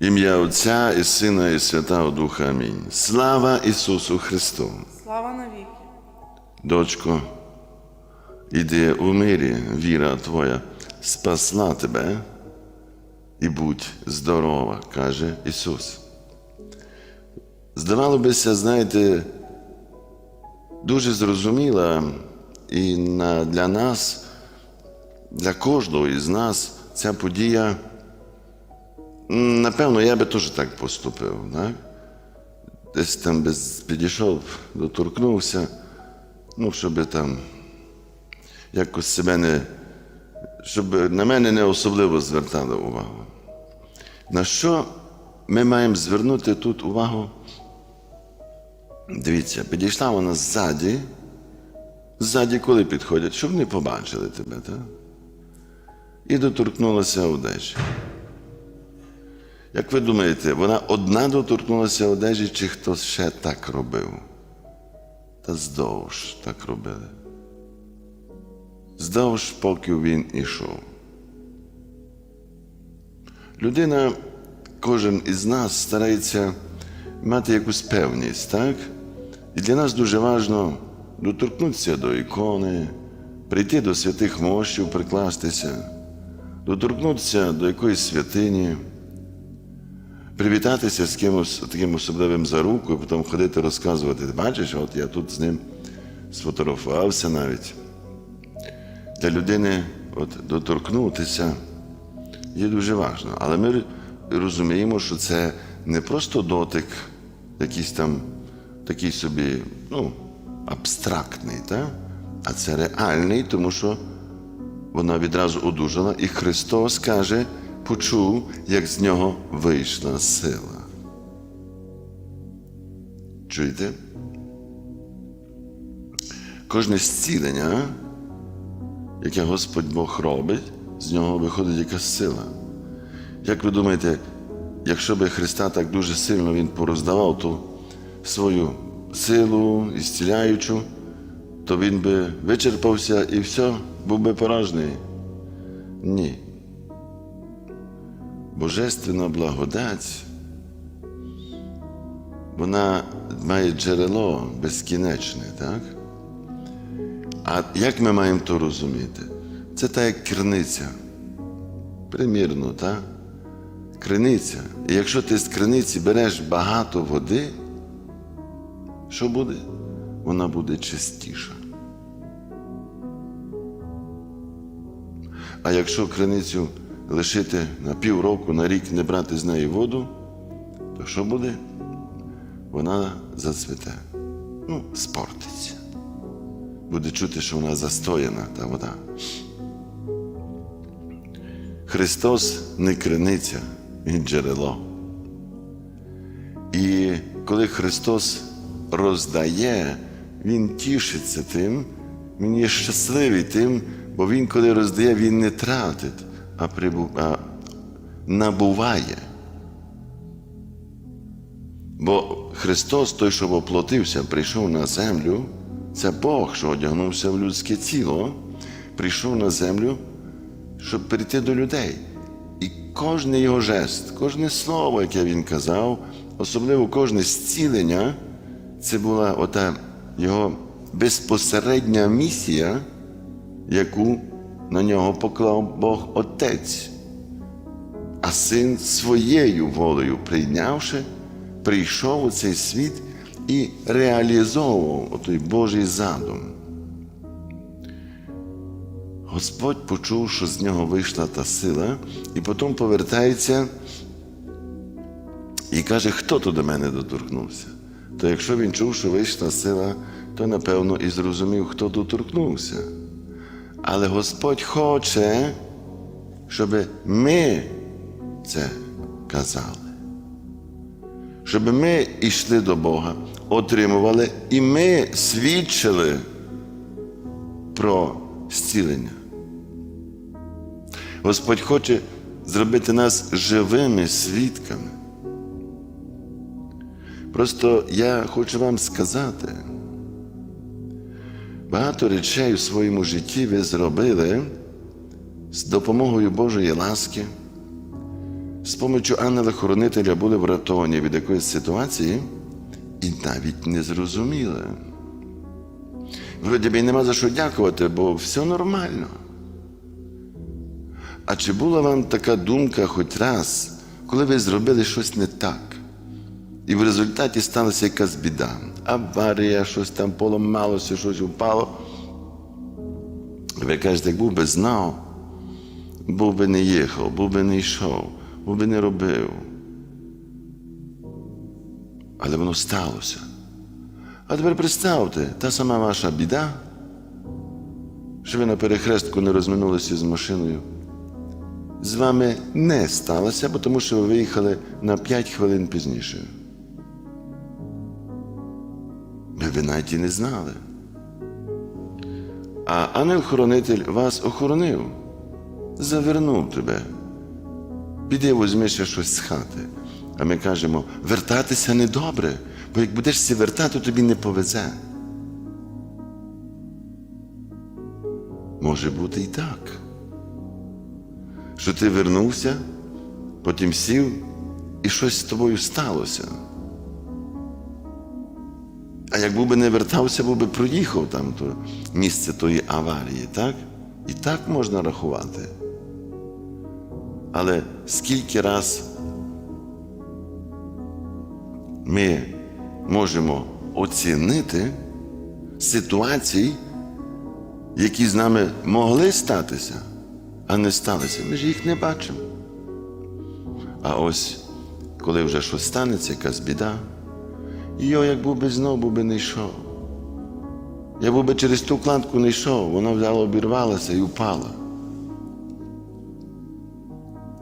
Ім'я Отця і Сина, і Святого Духа. Амінь. Слава Ісусу Христу! Слава навіки. Дочко, іди у мирі, віра Твоя спасла тебе і будь здорова, каже Ісус. Здавало бися, знаєте, дуже зрозуміла і для нас, для кожного із нас ця подія. Напевно, я би теж так поступив. Так? Десь там без, підійшов, доторкнувся, ну, щоб там якось себе не, щоб на мене не особливо звертали увагу. На що ми маємо звернути тут увагу? Дивіться, підійшла вона ззаді, ззаді, коли підходять, щоб не побачили тебе, так? І доторкнулася одежі. Як ви думаєте, вона одна доторкнулася одежі, чи хтось ще так робив? Та здовж так робили. Здовж, поки він ішов. Людина, кожен із нас старається мати якусь певність, так? І для нас дуже важливо доторкнутися до ікони, прийти до святих мощів, прикластися, доторкнутися до якоїсь святині привітатися з кимось таким особливим за руку, і потім ходити розказувати. Бачиш, от я тут з ним сфотографувався навіть. Для людини от, доторкнутися є дуже важливо. Але ми розуміємо, що це не просто дотик, якийсь там такий собі, ну, абстрактний, так? а це реальний, тому що вона відразу одужала, і Христос каже, почув, як з нього вийшла сила. Чуєте? Кожне зцілення, яке Господь Бог робить, з нього виходить якась сила. Як ви думаєте, якщо би Христа так дуже сильно Він пороздавав ту свою силу, ісціляючу, то він би вичерпався і все, був би поражений? Ні. Божественна благодать, вона має джерело безкінечне, так? А як ми маємо то розуміти? Це так як криниця. Примірно, так? Криниця. І якщо ти з криниці береш багато води, що буде? Вона буде чистіша. А якщо криницю лишити на півроку, на рік не брати з неї воду, то що буде? Вона зацвіте. Ну, спортиться. Буде чути, що вона застояна та вода. Христос не криниця, Він джерело. І коли Христос роздає, Він тішиться тим, Він є щасливий тим, бо Він, коли роздає, Він не тратить, а, набуває. Бо Христос, той, що воплотився, прийшов на землю, це Бог, що одягнувся в людське тіло, прийшов на землю, щоб прийти до людей. І кожен його жест, кожне слово, яке він казав, особливо кожне зцілення, це була ота його безпосередня місія, яку на нього поклав Бог Отець. А син своєю волею прийнявши, прийшов у цей світ і реалізовував той Божий задум. Господь почув, що з нього вийшла та сила, і потім повертається і каже, хто то до мене доторкнувся. То якщо він чув, що вийшла сила, то напевно і зрозумів, хто доторкнувся. Але Господь хоче, щоб ми це казали. Щоб ми йшли до Бога, отримували, і ми свідчили про зцілення. Господь хоче зробити нас живими свідками. Просто я хочу вам сказати, багато речей у своєму житті ви зробили з допомогою Божої ласки, з помочю ангела-хоронителя були врятовані від якоїсь ситуації і навіть не зрозуміли. Вроді би й нема за що дякувати, бо все нормально. А чи була вам така думка хоч раз, коли ви зробили щось не так? І в результаті сталася якась біда. Аварія, щось там поламалося, щось упало. Ви кажете, як був би знав, був би не їхав, був би не йшов, був би не робив. Але воно сталося. А тепер представте, та сама ваша біда, що ви на перехрестку не розминулися з машиною, з вами не сталося, тому що ви виїхали на 5 хвилин пізніше. Ви, навіть і не знали. А ангел-хоронитель вас охоронив, завернув тебе. Піди возьми ще щось з хати. А ми кажемо, вертатися недобре, бо як будеш сі вертати, тобі не повезе. Може бути і так. Що ти вернувся, потім сів, і щось з тобою сталося. А як був би не вертався, був би проїхав там то місце тої аварії, так? І так можна рахувати. Але скільки раз ми можемо оцінити ситуації, які з нами могли статися, а не сталися. Ми ж їх не бачимо. А ось коли вже щось станеться, якась біда, і його, як був би знов, би не йшов. Я був би через ту кладку не йшов, вона взяла, обірвалася і впала.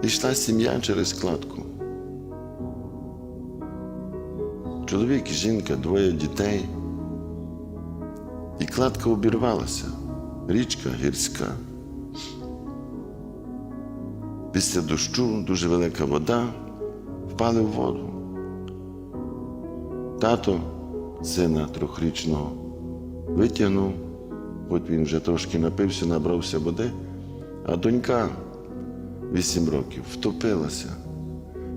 І йшла сім'я через кладку. Чоловік жінка, двоє дітей. І кладка обірвалася. Річка гірська. Після дощу дуже велика вода, впали в воду. Тато сина трьохрічного витягнув, от він вже трошки напився, набрався води, а донька вісім років втопилася.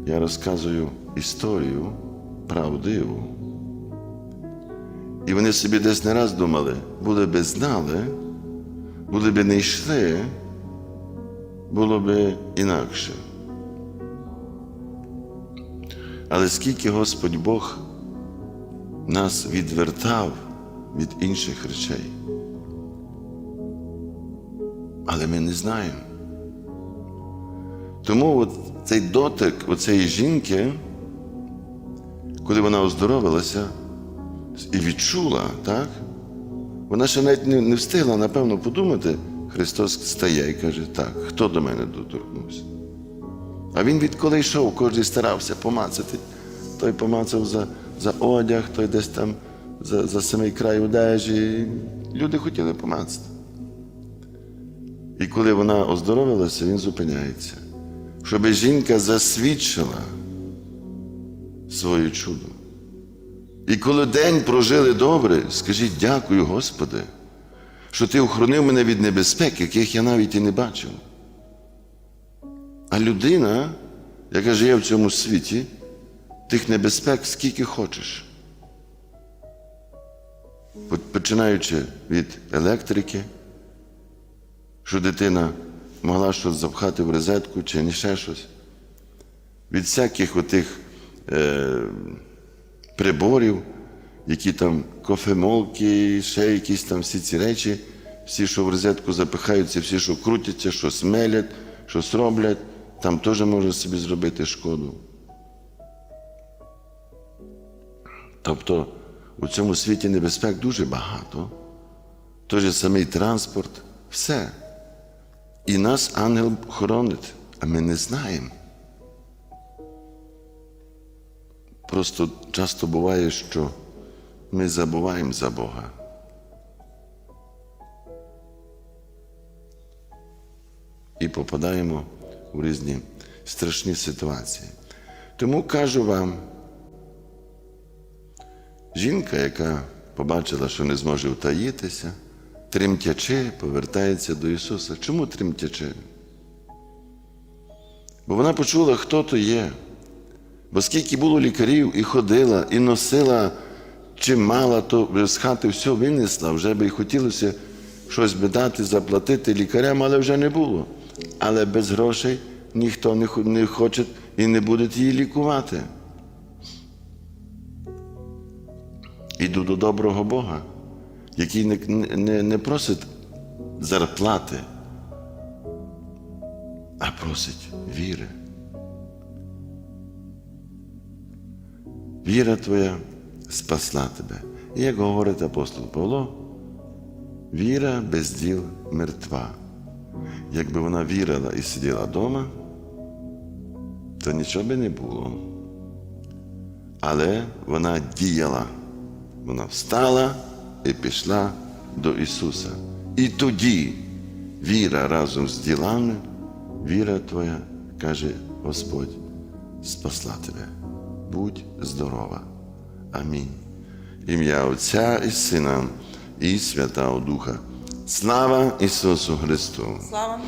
Я розказую історію правдиву. І вони собі десь не раз думали, були би знали, були би не йшли, було би інакше. Але скільки Господь Бог нас відвертав від інших речей. Але ми не знаємо. Тому от цей дотик оцеї жінки, коли вона оздоровилася і відчула, так? Вона ще навіть не, встигла, напевно, подумати, Христос стає і каже, так, хто до мене доторкнувся? А він відколи йшов, кожен старався помацати. Той помацав за, за одяг, той десь там за, за самий край одежі. Люди хотіли помацати. І коли вона оздоровилася, він зупиняється, щоб жінка засвідчила своє чудо. І коли день прожили добре, скажіть дякую, Господи, що Ти охоронив мене від небезпек, яких я навіть і не бачив. А людина, яка живе в цьому світі, тих небезпек скільки хочеш. Починаючи від електрики, що дитина могла щось запхати в розетку чи не ще щось, від всяких отих е, приборів, які там кофемолки, ще якісь там всі ці речі, всі, що в розетку запихаються, всі, що крутяться, що смелять, щось роблять, там теж може собі зробити шкоду. Тобто у цьому світі небезпек дуже багато. Той же самий транспорт, все. І нас ангел хоронить, а ми не знаємо. Просто часто буває, що ми забуваємо за Бога. І попадаємо у різні страшні ситуації. Тому кажу вам, жінка, яка побачила, що не зможе втаїтися, тремтячи, повертається до Ісуса. Чому тремтячи? Бо вона почула, хто то є. Бо скільки було лікарів, і ходила, і носила, чи мала, то з хати все винесла, вже би й хотілося щось би дати, заплатити лікарям, але вже не було. Але без грошей ніхто не хоче і не буде її лікувати. Іду до доброго Бога, який не, не, не просить зарплати, а просить віри. Віра твоя спасла тебе. І як говорить апостол Павло, віра без діл мертва. Якби вона вірила і сиділа вдома, то нічого би не було. Але вона діяла. Вона встала і пішла до Ісуса. І тоді віра разом з ділами, віра твоя, каже Господь, спасла тебе. Будь здорова. Амінь. Ім'я Отця і Сина і Святого Духа. Слава Ісусу Христу! Слава.